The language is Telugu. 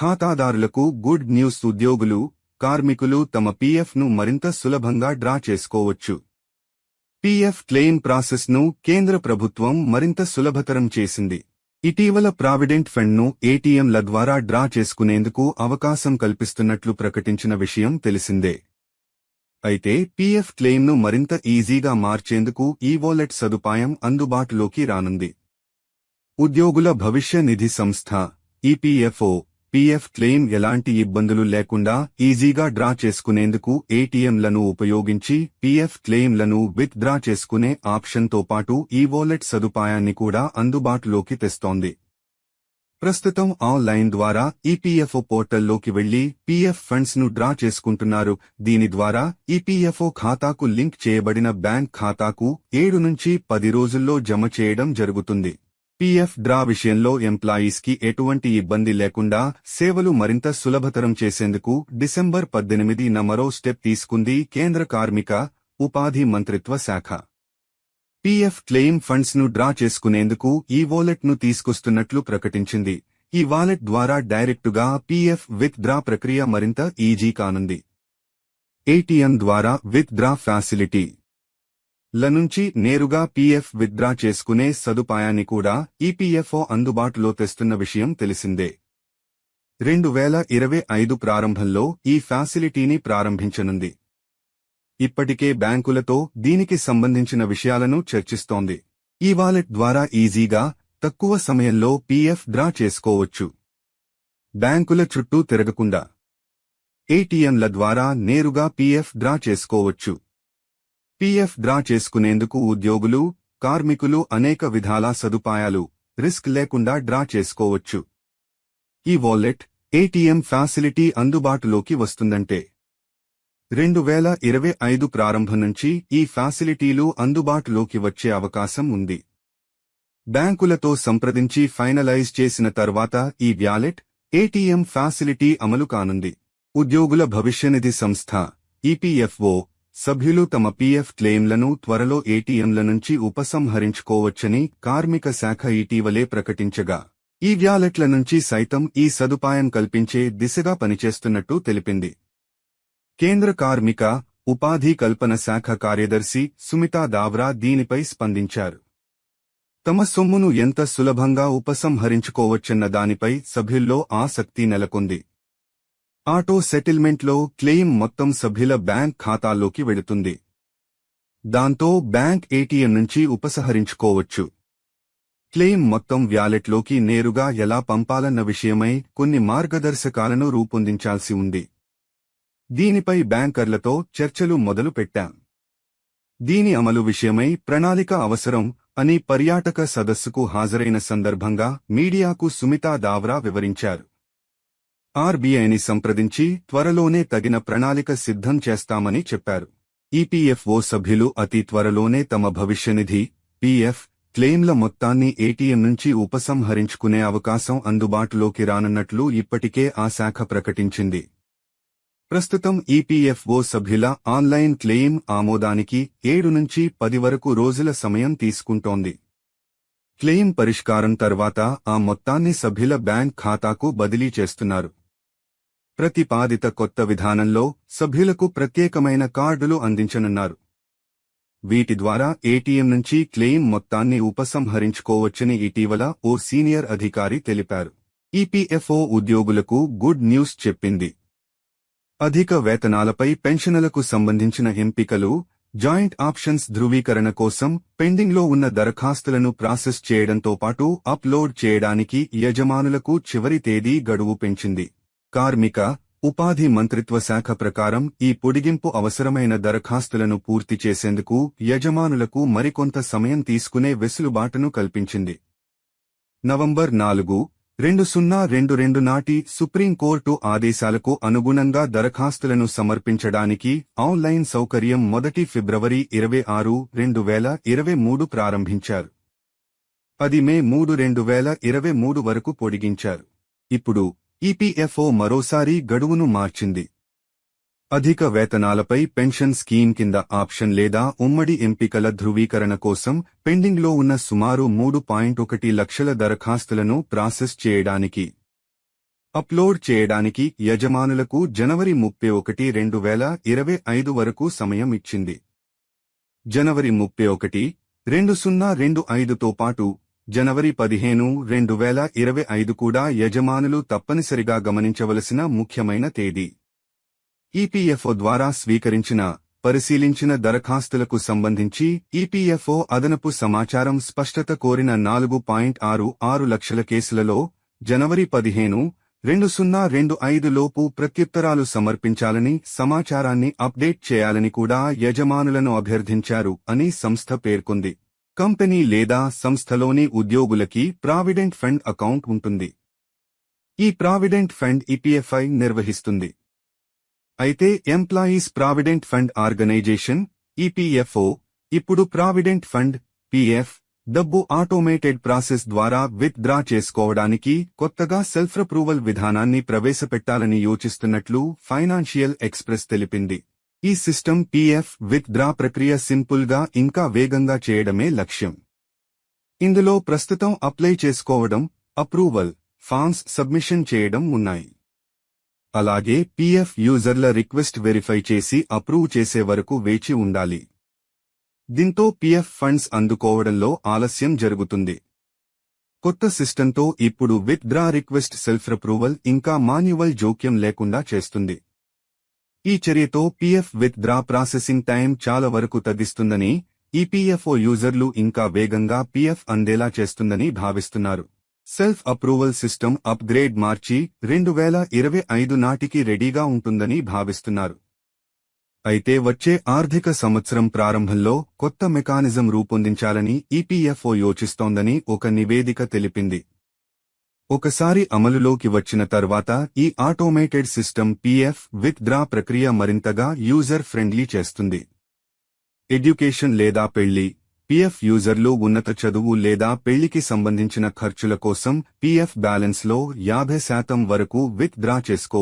ఖాతాదారులకు గుడ్ న్యూస్ ఉద్యోగులు కార్మికులు తమ పీఎఫ్ను మరింత సులభంగా డ్రా చేసుకోవచ్చు. పీఎఫ్ క్లెయిమ్ ప్రాసెస్ను కేంద్ర ప్రభుత్వం మరింత సులభతరం చేసింది. ఇటీవల ప్రావిడెంట్ ఫండ్ను ఏటీఎంల ద్వారా డ్రా చేసుకునేందుకు అవకాశం కల్పిస్తున్నట్లు ప్రకటించిన విషయం తెలిసిందే. అయితే పీఎఫ్ క్లెయిమ్ను మరింత ఈజీగా మార్చేందుకు ఈ వాలెట్ సదుపాయం అందుబాటులోకి రానుంది. ఉద్యోగుల భవిష్య నిధి సంస్థ ఈపీఎఫ్ఓ పీఎఫ్ క్లెయిమ్ ఎలాంటి ఇబ్బందులు లేకుండా ఈజీగా డ్రా చేసుకునేందుకు ఏటీఎంలను ఉపయోగించి పీఎఫ్ క్లెయిమ్లను విత్ డ్రా చేసుకునే ఆప్షన్తో పాటు ఈ వాలెట్ సదుపాయాన్ని కూడా అందుబాటులోకి తెస్తోంది. ప్రస్తుతం ఆన్లైన్ ద్వారా ఈపీఎఫ్ఓ పోర్టల్లోకి వెళ్ళి పీఎఫ్ ఫండ్స్ను డ్రా చేసుకుంటున్నారు. దీని ద్వారా ఈపీఎఫ్ఓ ఖాతాకు లింక్ చేయబడిన బ్యాంక్ ఖాతాకు ఏడు నుంచి పది రోజుల్లో జమ చేయడం జరుగుతుంది. పీఎఫ్ డ్రా విషయంలో ఎంప్లాయీస్కి ఎటువంటి ఇబ్బంది లేకుండా సేవలు మరింత సులభతరం చేసేందుకు డిసెంబర్ పద్దెనిమిది మరో స్టెప్ తీసుకుంది కేంద్ర కార్మిక ఉపాధి మంత్రిత్వ శాఖ. పీఎఫ్ క్లెయిమ్ ఫండ్స్ను డ్రా చేసుకునేందుకు ఈ వాలెట్ను తీసుకొస్తున్నట్లు ప్రకటించింది. ఈ వాలెట్ ద్వారా డైరెక్టుగా పీఎఫ్ విత్ డ్రా ప్రక్రియ మరింత ఈజీ కానుంది. ఏటీఎం ద్వారా విత్ డ్రా ఫ్యాసిలిటీ. ల నుంచి నేరుగా పీఎఫ్ విత్డ్రా చేసుకునే సదుపాయాన్ని కూడా ఈపీఎఫ్ఓ అందుబాటులో తెస్తున్న విషయం తెలిసిందే. రెండు వేల ఇరవై ఐదు ప్రారంభంలో ఈ ఫ్యాసిలిటీని ప్రారంభించనుంది. ఇప్పటికే బ్యాంకులతో దీనికి సంబంధించిన విషయాలను చర్చిస్తోంది. ఈ వాలెట్ ద్వారా ఈజీగా తక్కువ సమయంలో పీఎఫ్ డ్రా చేసుకోవచ్చు. బ్యాంకుల చుట్టూ తిరగకుండా. ఏటీఎంల ద్వారా నేరుగా పీఎఫ్ డ్రా చేసుకోవచ్చు. పీఎఫ్ డ్రా చేసుకునేందుకు ఉద్యోగులు కార్మికులు అనేక విధాల సదుపాయాలు రిస్క్ లేకుండా డ్రా చేసుకోవచ్చు. ఈ వాలెట్ ఏటీఎం ఫ్యాసిలిటీ అందుబాటులోకి వస్తుందంటే. రెండు వేల ఇరవై ఐదు ప్రారంభం నుంచి ఈ ఫ్యాసిలిటీలు అందుబాటులోకి వచ్చే అవకాశం ఉంది. బ్యాంకులతో సంప్రదించి ఫైనలైజ్ చేసిన తర్వాత ఈ వ్యాలెట్ ఏటీఎం ఫ్యాసిలిటీ అమలు కానుంది. ఉద్యోగుల భవిష్యనిధి సంస్థ ఈపీఎఫ్ఓ సభ్యులు తమ పీఎఫ్ క్లెయిమ్లను త్వరలో ఏటీఎంల నుంచి ఉపసంహరించుకోవచ్చని కార్మిక శాఖ ఇటీవలే ప్రకటించగా ఈ వ్యాలెట్ల నుంచి సైతం ఈ సదుపాయం కల్పించే దిశగా పనిచేస్తున్నట్టు తెలిపింది. కేంద్ర కార్మిక ఉపాధి కల్పన శాఖ కార్యదర్శి సుమితా దావ్రా దీనిపై స్పందించారు. తమ సొమ్మును ఎంత సులభంగా ఉపసంహరించుకోవచ్చన్న దానిపై సభ్యుల్లో ఆసక్తి నెలకొంది. ఆటో సెటిల్మెంట్లో క్లెయిమ్ మొత్తం సభ్యుల బ్యాంక్ ఖాతాల్లోకి వెళుతుంది. దాంతో బ్యాంక్ ఏటీఎం నుంచి ఉపసంహరించుకోవచ్చు. క్లెయిమ్ మొత్తం వ్యాలెట్లోకి నేరుగా ఎలా పంపాలన్న విషయమై కొన్ని మార్గదర్శకాలను రూపొందించాల్సి ఉంది. దీనిపై బ్యాంకర్లతో చర్చలు మొదలు పెట్టాం. దీని అమలు విషయమై ప్రణాళిక అవసరం అని పర్యాటక సదస్సుకు హాజరైన సందర్భంగా మీడియాకు సుమితా దావ్రా వివరించారు. ఆర్బీఐని సంప్రదించి త్వరలోనే తగిన ప్రణాళిక సిద్ధం చేస్తామని చెప్పారు. ఈపీఎఫ్ఓ సభ్యులు అతి త్వరలోనే తమ భవిష్యనిధి పీఎఫ్ క్లెయిమ్ల మొత్తాన్ని ఏటీఎం నుంచి ఉపసంహరించుకునే అవకాశం అందుబాటులోకి రానున్నట్లు ఇప్పటికే ఆ శాఖ ప్రకటించింది. ప్రస్తుతం ఈపీఎఫ్ఓ సభ్యుల ఆన్లైన్ క్లెయిమ్ ఆమోదానికి ఏడు నుంచి పది వరకు రోజుల సమయం తీసుకుంటోంది. క్లెయిమ్ పరిష్కారం తర్వాత ఆ మొత్తాన్ని సభ్యుల బ్యాంక్ ఖాతాకు బదిలీ చేస్తున్నారు. ప్రతిపాదిత కొత్త విధానంలో సభ్యులకు ప్రత్యేకమైన కార్డులు అందించనున్నారు. వీటి ద్వారా ఏటీఎం నుంచి క్లెయిమ్ మొత్తాన్ని ఉపసంహరించుకోవచ్చని ఇటీవల ఓ సీనియర్ అధికారి తెలిపారు. ఈపీఎఫ్ఓ ఉద్యోగులకు గుడ్ న్యూస్ చెప్పింది. అధిక వేతనాలపై పెన్షన్లకు సంబంధించిన ఎంపికలు జాయింట్ ఆప్షన్స్ ధృవీకరణ కోసం పెండింగ్లో ఉన్న దరఖాస్తులను ప్రాసెస్ చేయడంతో పాటు అప్లోడ్ చేయడానికి యజమానులకు చివరి తేదీ గడువు పెంచింది. కార్మిక ఉపాధి మంత్రిత్వ శాఖ ప్రకారం ఈ పొడిగింపు అవసరమైన దరఖాస్తులను పూర్తి చేసేందుకు యజమానులకు మరికొంత సమయం తీసుకునే వెసులుబాటును కల్పించింది. నవంబర్ నాలుగు రెండు సున్నా రెండు రెండు నాటి సుప్రీంకోర్టు ఆదేశాలకు అనుగుణంగా దరఖాస్తులను సమర్పించడానికి ఆన్లైన్ సౌకర్యం మొదటి ఫిబ్రవరి ఇరవై ఆరు రెండు వేల ఇరవై మూడు ప్రారంభించారు. పది మే మూడు రెండు వేల ఇరవై మూడు వరకు పొడిగించారు. ఇప్పుడు ఈపీఎఫ్ఓ మరోసారి గడువును మార్చింది. అధిక వేతనాలపై పెన్షన్ స్కీమ్ కింద ఆప్షన్ లేదా ఉమ్మడి ఎంపికల ధృవీకరణ కోసం పెండింగ్లో ఉన్న సుమారు మూడు పాయింట్ ఒకటి లక్షల దరఖాస్తులను ప్రాసెస్ చేయడానికి అప్లోడ్ చేయడానికి యజమానులకు జనవరి ముప్పై ఒకటి రెండు వేల ఇరవై ఐదు వరకు సమయం ఇచ్చింది. జనవరి ముప్పై ఒకటి రెండు సున్నా రెండు ఐదుతో పాటు జనవరి పదిహేను రెండు వేల ఇరవై ఐదు కూడా యజమానులు తప్పనిసరిగా గమనించవలసిన ముఖ్యమైన తేదీ. ఈపీఎఫ్ఓ ద్వారా స్వీకరించిన పరిశీలించిన దరఖాస్తులకు సంబంధించి ఈపీఎఫ్ఓ అదనపు సమాచారం స్పష్టత కోరిన నాలుగు పాయింట్ ఆరు ఆరు లక్షల కేసులలో జనవరి పదిహేను రెండు సున్నా రెండు ఐదు లోపు ప్రత్యుత్తరాలు సమర్పించాలని సమాచారాన్ని అప్డేట్ చేయాలని కూడా యజమానులను అభ్యర్థించారు అని సంస్థ పేర్కొంది. కంపెనీ లేదా సంస్థలోని ఉద్యోగులకి ప్రావిడెంట్ ఫండ్ అకౌంట్ ఉంటుంది. ఈ ప్రావిడెంట్ ఫండ్ ఈపీఎఫ్ఐ నిర్వహిస్తుంది. అయితే employees provident fund organisation EPFO ఇప్పుడు ప్రావిడెంట్ ఫండ్ పిఎఫ్ డబ్బు ఆటోమేటెడ్ ప్రాసెస్ ద్వారా విత్ డ్రా చేసుకోవడానికి కొత్తగా సెల్ఫ్ అప్రూవల్ విధానాన్ని ప్రవేశపెట్టాలని యోచిస్తున్నట్లు ఫైనాన్షియల్ ఎక్స్ప్రెస్ తెలిపింది. ఈ సిస్టమ్ పీఎఫ్ విత్ డ్రా ప్రక్రియ సింపుల్గా ఇంకా వేగంగా చేయడమే లక్ష్యం. ఇందులో ప్రస్తుతం అప్లై చేసుకోవడం అప్రూవల్ ఫామ్స్ సబ్మిషన్ చేయడం ఉన్నాయి. అలాగే పీఎఫ్ యూజర్ల రిక్వెస్ట్ వెరిఫై చేసి అప్రూవ్ చేసే వరకు వేచి ఉండాలి. దీంతో పీఎఫ్ ఫండ్స్ అందుకోవడంలో ఆలస్యం జరుగుతుంది. కొత్త సిస్టంతో ఇప్పుడు withdraw request self approval ఇంకా మాన్యువల్ జోక్యం లేకుండా చేస్తుంది. ఈ చర్యతో PF withdraw processing time చాలా వరకు తగ్గిస్తుందని ఈపీఎఫ్ఓ యూజర్లు ఇంకా వేగంగా పీఎఫ్ అందేలా చేస్తుందని భావిస్తున్నారు. Self approval system upgrade March రెండు వేల ఇరవై ఐదు నాటికి రెడీగా ఉంటుందని భావిస్తున్నారు. అయితే వచ్చే ఆర్థిక సంవత్సరం ప్రారంభంలో కొత్త మెకానిజం రూపొందించాలని ఈపీఎఫ్ఓ యోచిస్తోందని ఒక నివేదిక తెలిపింది. ఒకసారి అమలులోకి వచ్చిన తర్వాత ఈ automated system PF withdraw ప్రక్రియ మరింతగా యూజర్ ఫ్రెండ్లీ చేస్తుంది. ఎడ్యుకేషన్ లేదా పెళ్ళి పీఎఫ్ యూజర్లు ఉన్నత చదువు లేదా పెళ్ళికి సంబంధించిన ఖర్చుల కోసం పీఎఫ్ బ్యాలెన్స్లో యాభై శాతం వరకు విత్ డ్రా చేసుకో